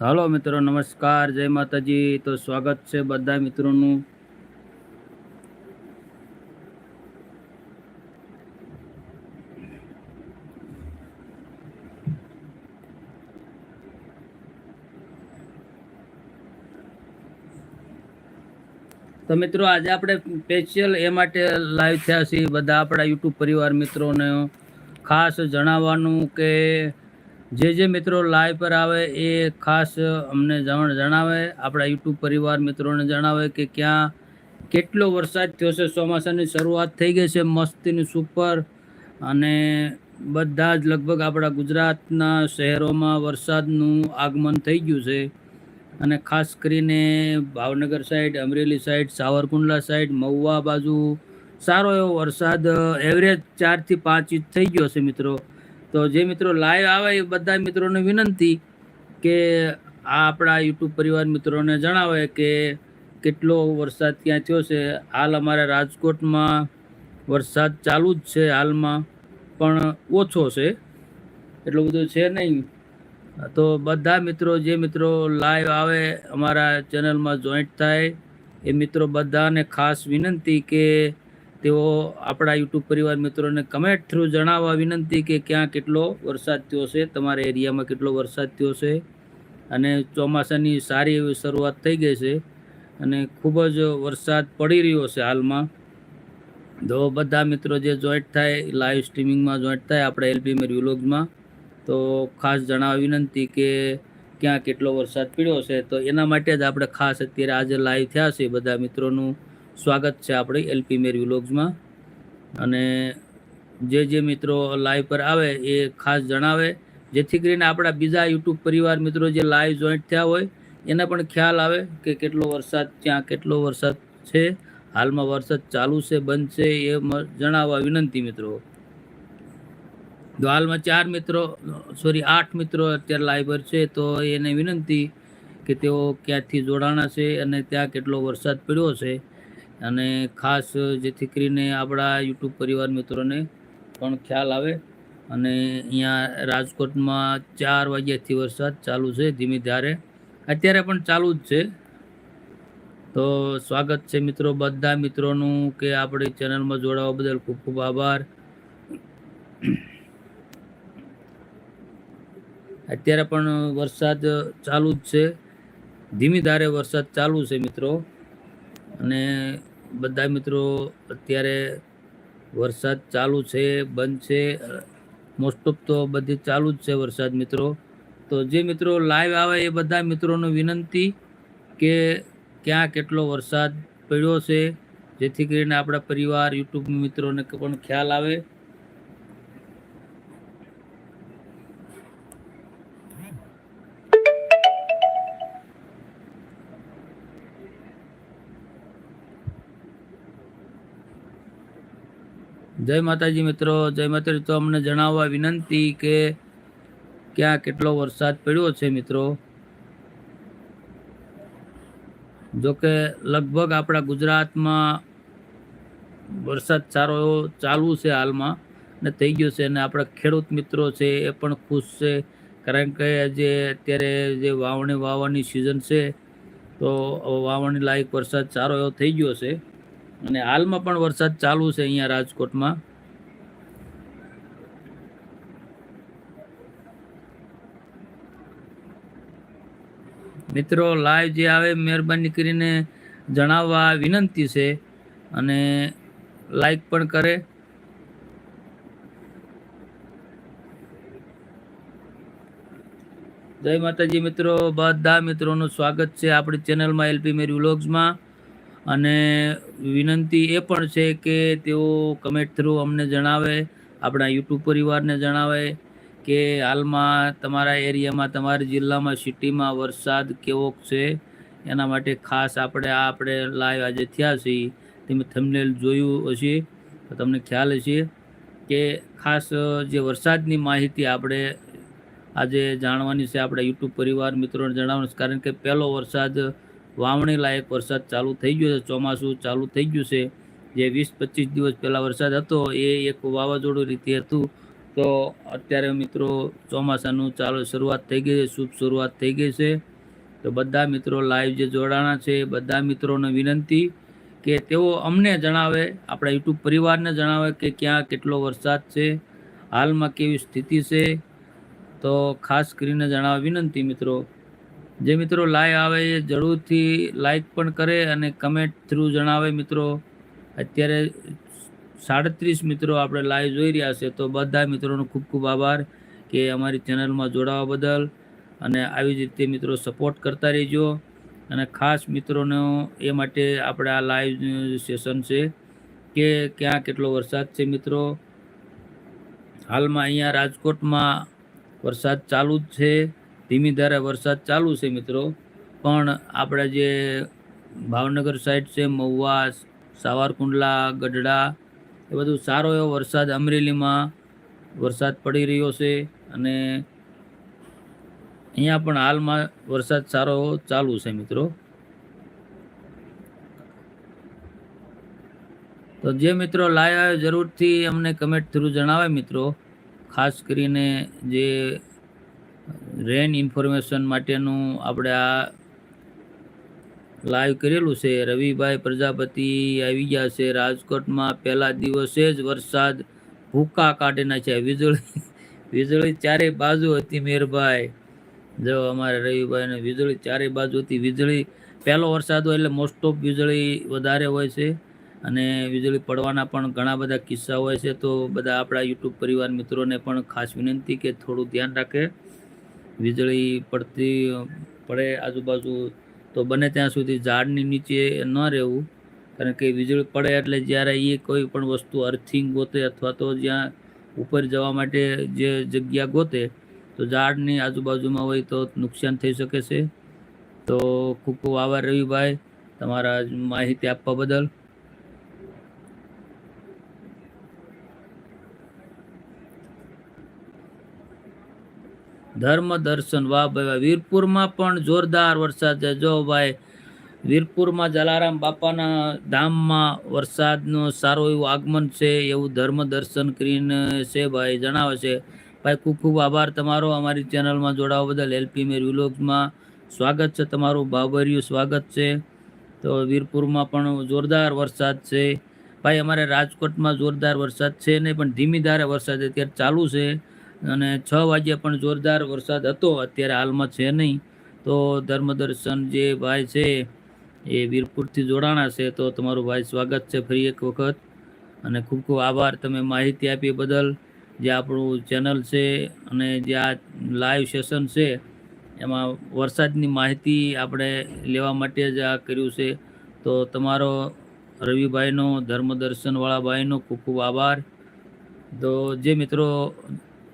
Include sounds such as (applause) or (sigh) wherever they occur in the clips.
હાલો મિત્રો, નમસ્કાર, જય માતાજી. તો સ્વાગત છે બધા મિત્રોનું. તો મિત્રો, આજે આપણે સ્પેશિયલ એ માટે લાઈવ થયા છીએ બધા આપણા યુટ્યુબ પરિવાર મિત્રોને. ખાસ જણાવવાનું કે જે જે મિત્રો લાઈવ પર આવે એ ખાસ અમને જણ, જણાવે. આપણા યુટ્યુબ પરિવાર મિત્રોને જણાવે કે ક્યાં કેટલો વરસાદ થયો છે. ચોમાસાની શરૂઆત થઈ ગઈ છે. મસ્તીની સુપર અને બધા જ લગભગ આપણા ગુજરાતના શહેરોમાં વરસાદનું આગમન થઈ ગયું છે. અને ખાસ કરીને Bhavnagar side Amreli side Savarkundla side Mahuva બાજુ સારો એવો વરસાદ એવરેજ ચારથી પાંચ ઇંચ થઈ ગયો છે મિત્રો. તો જે મિત્રો લાઈવ આવે એ બધા મિત્રોને વિનંતી કે આ આપણા યુટ્યુબ પરિવાર મિત્રોને જણાવે કે કેટલો વરસાદ ક્યાં થયો છે. હાલ અમારા રાજકોટમાં વરસાદ ચાલુ જ છે હાલમાં, પણ ઓછો છે. એટલું બધું છે નહીં. તો બધા મિત્રો, જે મિત્રો લાઈવ આવે અમારા ચેનલમાં જોઈન્ટ થાય, એ મિત્રો બધાને ખાસ વિનંતી કે તેઓ આપણા યુટ્યુબ પરિવાર મિત્રોને કમેન્ટ થ્રુ જણાવવા વિનંતી કે ક્યાં કેટલો વરસાદ થયો છે, તમારા એરિયામાં કેટલો વરસાદ થયો છે અને ચોમાસાની સારી એવી શરૂઆત થઈ ગઈ છે અને ખૂબ જ વરસાદ પડી રહ્યો છે હાલમાં. તો બધા મિત્રો જે જોઈન્ટ થાય લાઈવ સ્ટ્રીમિંગમાં જોઈન્ટ થાય આપણે એલપી મેર વ્લોગ્સમાં તો ખાસ જણાવવા વિનંતી કે ક્યાં કેટલો વરસાદ પડ્યો છે, તો એના માટે જ આપણે ખાસ અત્યારે આજે લાઈવ થયા છે બધા મિત્રોનું. સ્વાગત છે આપણી એલપી મેર વ્લોગ્સમાં અને જે જે મિત્રો લાઈવ પર આવે એ ખાસ જણાવે. જેથી કરીને આપણા બીજા યુટ્યુબ પરિવાર મિત્રો જે લાઈવ જોઈન્ટ થયા હોય, એને પણ ખ્યાલ આવે કે કેટલો વરસાદ ત્યાં કેટલો વરસાદ છે, હાલમાં વરસાદ ચાલુ છે, બંધ છે, એ જણાવવા વિનંતી મિત્રો. તો હાલમાં ચાર મિત્રો સોરી આઠ મિત્રો અત્યારે લાઈવ છે, તો એને વિનંતી કે તેઓ ક્યાંથી જોડાણા છે અને ત્યાં કેટલો વરસાદ પડ્યો છે. અને ખાસ જેથી કરીને આપણા યુટ્યુબ પરિવાર મિત્રોને પણ ખ્યાલ આવે અને અહીંયા રાજકોટમાં ચાર વાગ્યાથી વરસાદ ચાલુ છે ધીમે ધારે. અત્યારે પણ ચાલુ જ છે. તો સ્વાગત છે મિત્રો બધા મિત્રોનું કે આપણી ચેનલમાં જોડાવા બદલ ખૂબ ખૂબ આભાર. અત્યારે પણ વરસાદ ચાલુ જ છે. ધીમી ધારે વરસાદ ચાલુ છે મિત્રો. અને બધા મિત્રો, અત્યારે વરસાદ ચાલુ છે, બંધ છે. મોસ્ટ ઓફ તો બધી ચાલુ જ છે વરસાદ મિત્રો. તો જે મિત્રો લાઈવ આવે એ બધા મિત્રોને વિનંતી કે ક્યાં કેટલો વરસાદ પડ્યો છે, જેથી કરીને આપણા પરિવાર યુટ્યુબ મિત્રોને પણ ખ્યાલ આવે. જય માતાજી મિત્રો, જય માતાજી. તો અમને જણાવવા વિનંતી કે ક્યાં કેટલો વરસાદ પડ્યો છે મિત્રો? જો કે લગભગ આપણા ગુજરાતમાં વરસાદ સારો એવો ચાલુ છે હાલમાં ને થઈ ગયો છે અને આપણા ખેડૂત મિત્રો છે એ પણ ખુશ છે. કારણ કે જે અત્યારે જે વાવણી વાવવાની સિઝન છે, તો વાવણી લાયક વરસાદ સારો એવો થઈ ગયો છે. અને હાલમાં પણ વરસાદ ચાલુ છે અહીંયા રાજકોટમાં. મિત્રો લાઈવ જે આવે મહેરબાની કરીને જણાવવા વિનંતી છે અને લાઈક પણ કરે. જય માતાજી મિત્રો, બધા મિત્રોનું સ્વાગત છે આપણી ચેનલમાં એલપી મેરી વ્લોગ્સમાં અને વિનંતી એ પણ છે કે તેઓ કમેન્ટ થ્રુ અમને જણાવે, આપણા યુટ્યુબ પરિવારને જણાવે કે હાલમાં તમારા એરિયામાં, તમારા જિલ્લામાં, સિટીમાં વરસાદ કેવો છે? એના માટે ખાસ આપણે, આ આપણે લાઈવ આજે થયા છીએ. તમે થંબનેલ જોયું હશે, તો તમને ખ્યાલ હશે કે ખાસ જે વરસાદની માહિતી આપણે આજે જાણવાની છે, આપણા યુટ્યુબ પરિવાર મિત્રોને જણાવવાનું કારણ કે પહેલો વરસાદ વાવણી લાયક વરસાદ ચાલુ થઈ ગયો છે, ચોમાસું ચાલુ થઈ ગયું છે. જે વીસ પચીસ દિવસ પહેલાં વરસાદ હતો, એ એક વાવાઝોડું રીતે હતું. તો અત્યારે મિત્રો ચોમાસાનું ચાલુ શરૂઆત થઈ ગઈ છે, શુભ શરૂઆત થઈ ગઈ છે. તો બધા મિત્રો લાઈવ જે જોડાણા છે, બધા મિત્રોને વિનંતી કે તેઓ અમને જણાવે, આપણા યુટ્યુબ પરિવારને જણાવે કે ક્યાં કેટલો વરસાદ છે, હાલમાં કેવી સ્થિતિ છે. તો ખાસ કરીને જણાવવા વિનંતી મિત્રો. જે મિત્રો લાઈવ આવે એ જરૂરથી લાઈક પણ કરે અને કમેન્ટ થ્રુ જણાવે મિત્રો. અત્યારે સાડત્રીસ મિત્રો આપણે લાઈવ જોઈ રહ્યા છે, તો બધા મિત્રોનો ખૂબ ખૂબ આભાર કે અમારી ચેનલમાં જોડાવા બદલ અને આવી જ રીતે મિત્રો સપોર્ટ કરતા રહેજો. અને ખાસ મિત્રોનો એ માટે આપણે આ લાઈવ સેશન છે કે ક્યાં કેટલો વરસાદ છે મિત્રો. હાલમાં અહીંયા રાજકોટમાં વરસાદ ચાલુ જ છે. ધીમી ધારે વરસાદ ચાલુ છે મિત્રો. પણ આપણે જે ભાવનગર સાઈડ છે મહુવા સાવરકુંડલા, ગઢડા, એ બધું સારો એવો વરસાદ અમરેલીમાં વરસાદ પડી રહ્યો છે અને અહીંયા પણ હાલમાં વરસાદ સારો ચાલુ છે મિત્રો. તો જે મિત્રો લાયા જરૂરથી અમને કમેન્ટ થ્રુ જણાવે મિત્રો. ખાસ કરીને જે રેન ઇન્ફોર્મેશન માટેનું આપણે આ લાઈવ કરેલું છે. રવિભાઈ પ્રજાપતિ આવી ગયા છે. રાજકોટમાં પહેલા દિવસે જ વરસાદ ભૂકા કાઢી નાખ્યા. વીજળી વીજળી ચારે બાજુ હતી મેરભાઈ. જો અમારે રવિભાઈને વીજળી ચારે બાજુ હતી. વીજળી, પહેલો વરસાદ હોય એટલે મોસ્ટ ઓફ વીજળી વધારે હોય છે અને વીજળી પડવાના પણ ઘણા બધા કિસ્સા હોય છે. તો બધા આપણા યુટ્યુબ પરિવાર મિત્રોને પણ ખાસ વિનંતી કે થોડું ધ્યાન રાખે. વીજળી પડતી, પડે આજુબાજુ, તો બને ત્યાં સુધી ઝાડની નીચે ન રહેવું. કારણ કે વીજળી પડે એટલે જ્યારે એ કોઈ પણ વસ્તુ અર્થિંગ ગોતે અથવા તો જ્યાં ઉપર જવા માટે જે જગ્યા ગોતે, તો ઝાડની આજુબાજુમાં હોય તો નુકસાન થઈ શકે છે. તો ખૂબ ખૂબ આભાર રવિભાઈ તમારા માહિતી આપવા બદલ. ધર્મ દર્શન વાહ ભાઈ વીરપુરમાં પણ જોરદાર વરસાદ છે. જો ભાઈ, વીરપુરમાં જલારામ બાપાના ધામમાં વરસાદનું સારું એવું આગમન છે, એવું ધર્મ દર્શન કરીને છે ભાઈ, જણાવે છે. ભાઈ, ખૂબ ખૂબ આભાર તમારો. અમારી ચેનલમાં જોડાવા બદલ એલપી મેર વિલોગ્સમાં સ્વાગત છે તમારું. બાબરિયું સ્વાગત છે. તો વીરપુરમાં પણ જોરદાર વરસાદ છે. ભાઈ, અમારે રાજકોટમાં જોરદાર વરસાદ છે નહીં, પણ ધીમી ધારે વરસાદ અત્યારે ચાલુ છે. અને છ વાગ્યા પણ જોરદાર વરસાદ હતો, અત્યારે હાલમાં છે નહીં. તો ધર્મદર્શન જે ભાઈ છે એ વીરપુરથી જોડાણા છે, તો તમારું ભાઈ સ્વાગત છે ફરી એક વખત. અને ખૂબ ખૂબ આભાર તમે માહિતી આપી બદલ. જે આપણું ચેનલ છે અને જે આ લાઈવ સેશન છે, એમાં વરસાદની માહિતી આપણે લેવા માટે જ આ કર્યું છે. તો તમારો રવિભાઈનો, ધર્મદર્શનવાળા ભાઈનો ખૂબ ખૂબ આભાર. તો જે મિત્રો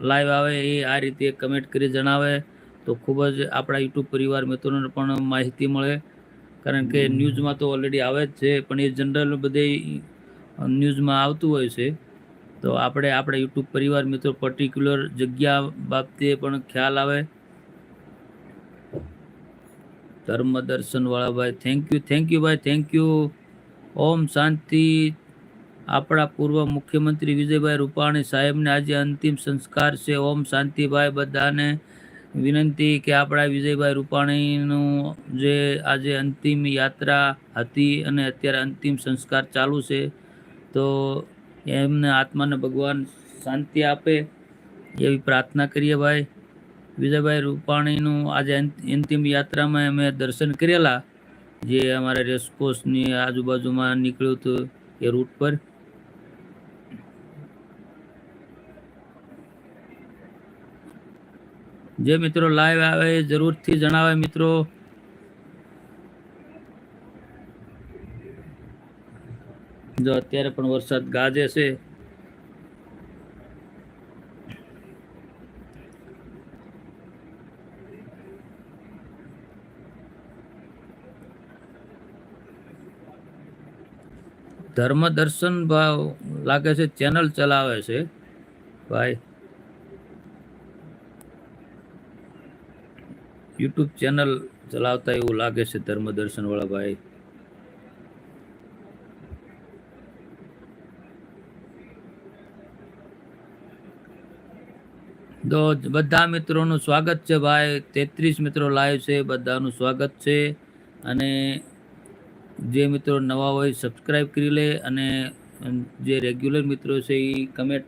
લાઈવ આવે એ આ રીતે કમેન્ટ કરી જણાવે. તો ખૂબ જ આપણા યુટ્યુબ પરિવાર મિત્રોને પણ માહિતી મળે. કારણ કે ન્યૂઝમાં તો ઓલરેડી આવે જ છે પણ એ જનરલ બધે ન્યૂઝમાં આવતું હોય છે. તો આપણે આપણા યુટ્યુબ પરિવાર મિત્રો પર્ટિક્યુલર જગ્યા બાબતે પણ ખ્યાલ આવે. ધર્મ દર્શનવાળા ભાઈ થેન્ક યુ થેન્ક યુ ભાઈ થેન્ક યુ ઓમ શાંતિ. આપણા પૂર્વ મુખ્યમંત્રી વિજયભાઈ રૂપાણી સાહેબને આજે અંતિમ સંસ્કાર છે. ઓમ શાંતિભાઈ બધાને વિનંતી કે આપણા વિજયભાઈ રૂપાણીનું જે આજે અંતિમ યાત્રા હતી અને અત્યારે અંતિમ સંસ્કાર ચાલુ છે, તો એમને આત્માને ભગવાન શાંતિ આપે એવી પ્રાર્થના કરીએ ભાઈ. વિજયભાઈ રૂપાણીનું આજે અંતિમ યાત્રામાં અમે દર્શન કરેલા, જે અમારે રેસકોર્સની આજુબાજુમાં નીકળ્યું હતું એ રૂટ પર. જે મિત્રો લાઈવ આવે એ જરૂરથી જણાવે મિત્રો. જો અત્યારે પણ વરસાદ ગાજે છે. ધર્મ દર્શન ભાવ લાગે છે, ચેનલ ચલાવે છે. ભાઈ યુટ્યુબ ચેનલ ચલાવતા એવું લાગે છે ધર્મ દર્શન વાળા ભાઈ? તો બધા મિત્રોનું સ્વાગત છે ભાઈ. તેત્રીસ મિત્રો લાઈવ છે, બધાનું સ્વાગત છે. અને જે મિત્રો નવા હોય સબસ્ક્રાઈબ કરી લે અને જે રેગ્યુલર મિત્રો છે એ કમેન્ટ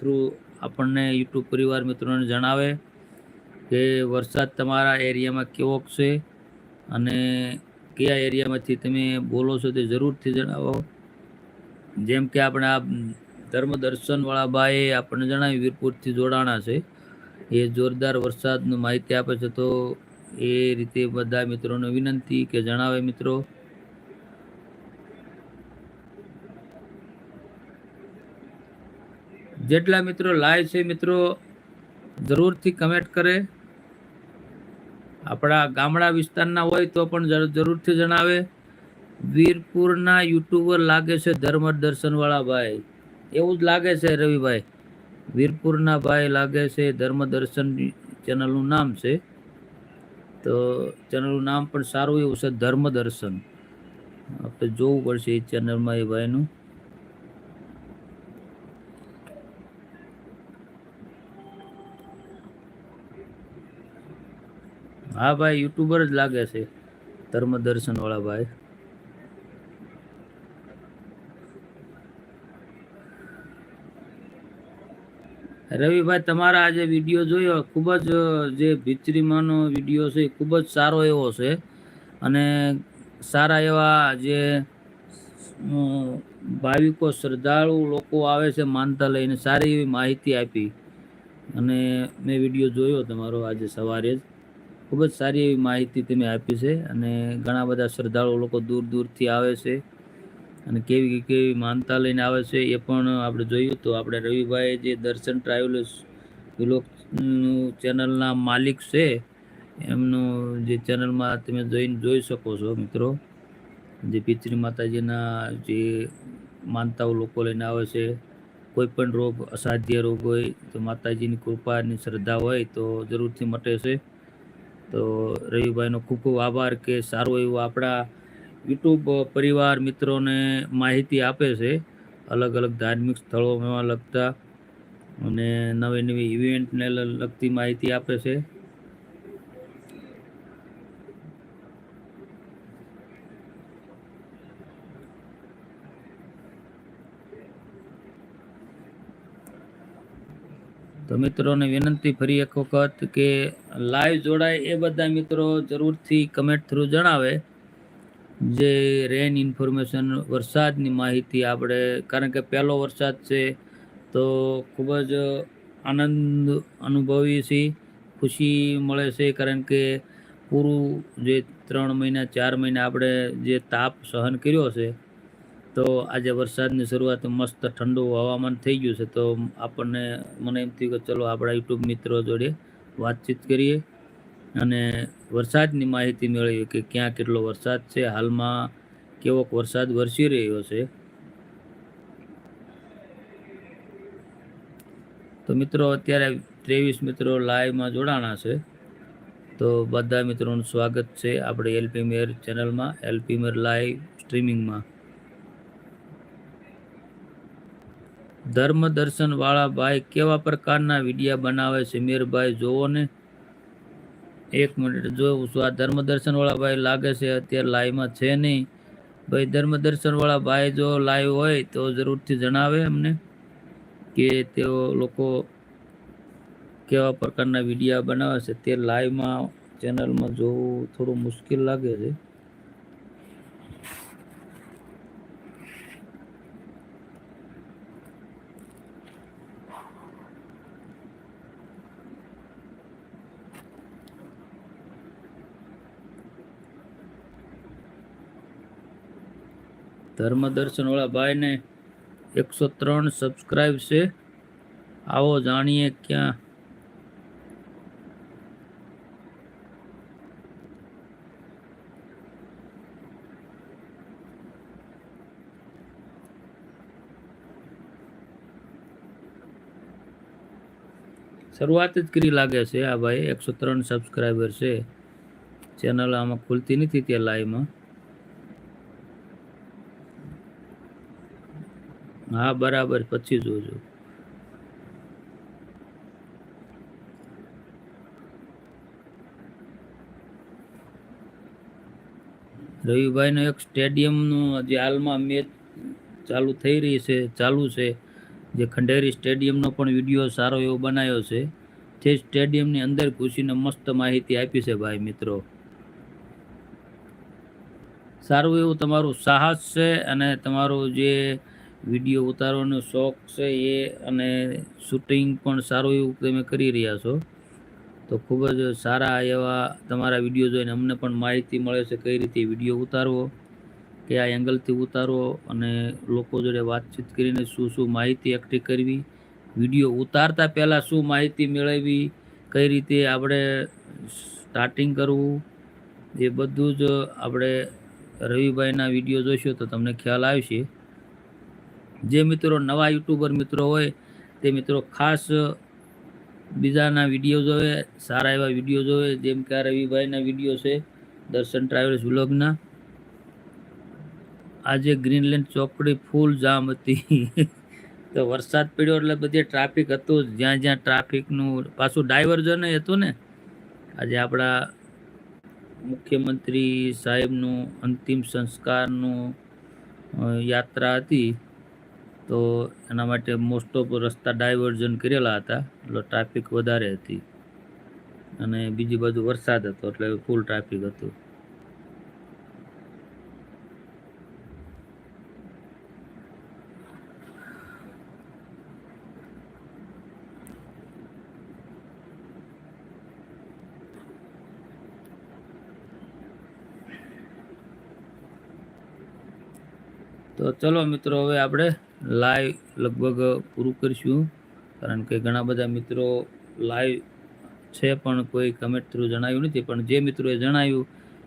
થ્રુ આપણને યુટ્યુબ પરિવાર મિત્રોને જણાવે. કે વરસાદ તમારા એરિયામાં કેવો છે અને કયા એરિયામાંથી તમે બોલો છો તે જરૂરથી જણાવો. જેમ કે આપણે આ ધર્મ દર્શનવાળા ભાઈએ આપણને જણાવ્યું, વીરપુરથી જોડાણા છે. એ જોરદાર વરસાદનું માહિતી આપે છે તો એ રીતે બધા મિત્રોને વિનંતી કે જણાવે મિત્રો. જેટલા મિત્રો લાય છે મિત્રો, જરૂરથી કમેન્ટ કરે. આપણા ગામડા વિસ્તારના હોય તો પણ જરૂરથી જણાવે. વીરપુરના યુટ્યુબર લાગે છે ધર્મ દર્શનવાળા ભાઈ. એવું જ લાગે છે રવિભાઈ. વીરપુરના ભાઈ લાગે છે ધર્મ દર્શન ચેનલનું નામ છે. તો ચેનલનું નામ પણ સારું એવું છે ધર્મ દર્શન આપણે જોવું પડશે એ ચેનલમાં એ ભાઈનું. હા ભાઈ યુટ્યુબર જ લાગે છે. ધર્મ દર્શન વાળા ભાઈ. રવિભાઈ, તમારા આજે વીડિયો જોયો, ખૂબ જ જે ભીચરીમાંનો વીડિયો છે ખૂબ જ સારો એવો છે. અને સારા એવા જે ભાવિકો, શ્રદ્ધાળુ લોકો આવે છે માનતા લઈને સારી એવી માહિતી આપી. અને મેં વીડિયો જોયો તમારો આજે સવારે જ. ખૂબ જ સારી એવી માહિતી તમે આપી છે અને ઘણા બધા શ્રદ્ધાળુ લોકો દૂર દૂરથી આવે છે અને કેવી કેવી માનતા લઈને આવે છે એ પણ આપણે જોયું તો આપણે રવિભાઈ જે દર્શન ટ્રાવેલર્સ વિલોક ચેનલના માલિક છે એમનું જે ચેનલમાં તમે જોઈને જોઈ શકો છો મિત્રો. જે પિતરી માતાજીના જે માનતાઓ લોકો લઈને આવે છે. કોઈ પણ રોગ, અસાધ્ય રોગ હોય તો માતાજીની કૃપાની શ્રદ્ધા હોય તો જરૂરથી મટે છે. તો રવિભાઈનો ખૂબ ખૂબ આભાર કે સારું એવું આપણા યુટ્યુબ પરિવાર મિત્રોને માહિતી આપે છે. અલગ અલગ ધાર્મિક સ્થળોમાં લગતા અને નવી નવી ઇવેન્ટને લગતી માહિતી આપે છે. તો મિત્રોને વિનંતી ફરી એક વખત કે લાઈવ જોડાય એ બધા મિત્રો જરૂરથી કમેન્ટ થ્રુ જણાવે. જે રેન ઇન્ફોર્મેશન વરસાદની માહિતી આપણે, કારણ કે પહેલો વરસાદ છે, તો ખૂબ જ આનંદ અનુભવીએ છીએ, ખુશી મળે છે, કારણ કે પૂરું જે ત્રણ મહિના, ચાર મહિના આપણે જે તાપ સહન કર્યો છે તો આજે વરસાદની શરૂઆત મસ્ત ઠંડુ હવામાન થઈ ગયું છે, તો આપણને મને એમ થયું કે ચલો આપણા યુટ્યુબ મિત્રો જોડે વાતચીત કરીએ અને વરસાદની માહિતી મેળવીએ કે ક્યાં કેટલો વરસાદ છે, હાલમાં કેવો વરસાદ વરસી રહ્યો છે. તો મિત્રો અત્યારે ત્રેવીસ મિત્રો લાઈવમાં જોડાણા છે, તો બધા મિત્રોનું સ્વાગત છે આપણે એલપી મેર ચેનલમાં, એલપી મેર લાઈવ સ્ટ્રીમિંગમાં. ધર્મ દર્શન વાળા ભાઈ કેવા પ્રકારના વિડીયા બનાવે છે? મેરભાઈ, જોવો ને. એક મિનિટ જોઉં છું આ ધર્મ દર્શન વાળા ભાઈ લાગે છે? અત્યારે લાઈવમાં છે નહીં. ભાઈ ધર્મ દર્શન વાળા ભાઈ જો લાઈવ હોય તો જરૂરથી જણાવે અમને કે તેઓ લોકો કેવા પ્રકારના વિડીયા બનાવે છે. તે લાઈવમાં ચેનલમાં જોવું થોડું મુશ્કેલ લાગે છે. ધર્મ દર્શન વાળા ભાઈને એકસો ત્રણ સબસ્ક્રાઈબ છે. આવો જાણીએ ક્યાં. શરૂઆત જ કરી લાગે છે આ ભાઈ, એકસો ત્રણ સબસ્ક્રાઈબર છે. ચેનલ આમાં ખુલતી નથી ત્યાં લાઈવમાં હા, બરાબર, પછી જોજો. રવિભાઈનો એક સ્ટેડિયમનું જે હાલમાં મેચ ચાલુ થઈ રહી છે, ચાલુ છે, જે ખંડેરી સ્ટેડિયમ નો પણ વીડિયો સારો એવો બનાવ્યો છે. તે સ્ટેડિયમની અંદર ઘૂસીને મસ્ત માહિતી આપી છે ભાઈ મિત્રો. સારું એવું તમારું સાહસ છે અને તમારું જે વીડિયો ઉતારવાનો શોખ છે એ અને શૂટિંગ પણ સારું એવું તમે કરી રહ્યા છો. તો ખૂબ જ સારા એવા તમારા વીડિયો જોઈને અમને પણ માહિતી મળે છે કઈ રીતે વીડિયો ઉતારવો, કયા એંગલથી ઉતારવો અને લોકો જોડે વાતચીત કરીને શું શું માહિતી એકઠી કરવી, વીડિયો ઉતારતા પહેલાં શું માહિતી મેળવવી, કઈ રીતે આપણે સ્ટાર્ટિંગ કરવું, એ બધું જ આપણે રવિભાઈના વીડિયો જોઈશું તો તમને ખ્યાલ આવશે. જે મિત્રો નવા યુટ્યુબર મિત્રો હોય, તે મિત્રો ખાસ બીજાના વીડિયો જોવે, સારા એવા વીડિયો જોવે, જેમ કે આ રવિભાઈના વીડિયો છે, દર્શન ટ્રાવેલ્સ વ્લોગના. આજે ગ્રીનલેન્ડ ચોકડી ફૂલ જામ હતી. (laughs) તો વરસાદ પડ્યો એટલે બધે ટ્રાફિક હતું જ્યાં જ્યાં ટ્રાફિકનું પાછું ડાયવર્ઝન હતું ને, આજે આપણા મુખ્યમંત્રી સાહેબનું અંતિમ સંસ્કારનું યાત્રા હતી. તો એના માટે મોસ્ટ ઓફ રસ્તા ડાયવર્ઝન કરેલા હતા, એટલે ટ્રાફિક વધારે હતી. અને બીજી બાજુ વરસાદ હતો, એટલે ફૂલ ટ્રાફિક હતું. તો ચલો મિત્રો, હવે આપણે લાઈવ લગભગ પૂરું કરીશું. કારણ કે ઘણા બધા મિત્રો લાઈવ છે પણ કોઈ કમેન્ટ થ્રુ જણાવ્યું નથી. પણ જે મિત્રોએ જણાવ્યું,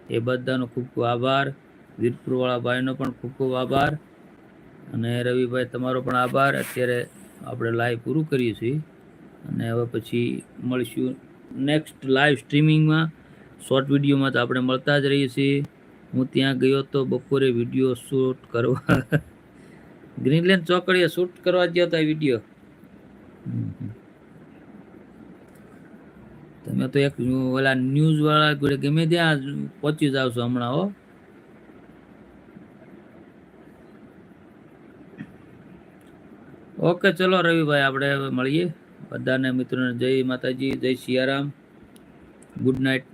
એ બધાનો ખૂબ ખૂબ આભાર. વીરપુરવાળા ભાઈનો પણ ખૂબ ખૂબ આભાર. અને રવિભાઈ, તમારો પણ આભાર. અત્યારે આપણે લાઈવ પૂરું કરીએ છીએ. અને હવે પછી મળીશું નેક્સ્ટ લાઈવ સ્ટ્રીમિંગમાં શોર્ટ વિડીયોમાં તો આપણે મળતા જ રહીએ છીએ. હું ત્યાં ગયો તો બપોરે વીડિયો શૂટ કરવા. ગ્રીનલેન્ડ ચોકડીએ શૂટ કરવા ગયો હતો વીડિયો તમે તો એક ઓલા ન્યૂઝ વાળા ગમે ત્યાં પહોંચી જાવ છો હમણાં હો. ઓકે ચલો રવિભાઈ આપણે મળીએ. બધાને મિત્રોને જય માતાજી જય સિયારામ. Good night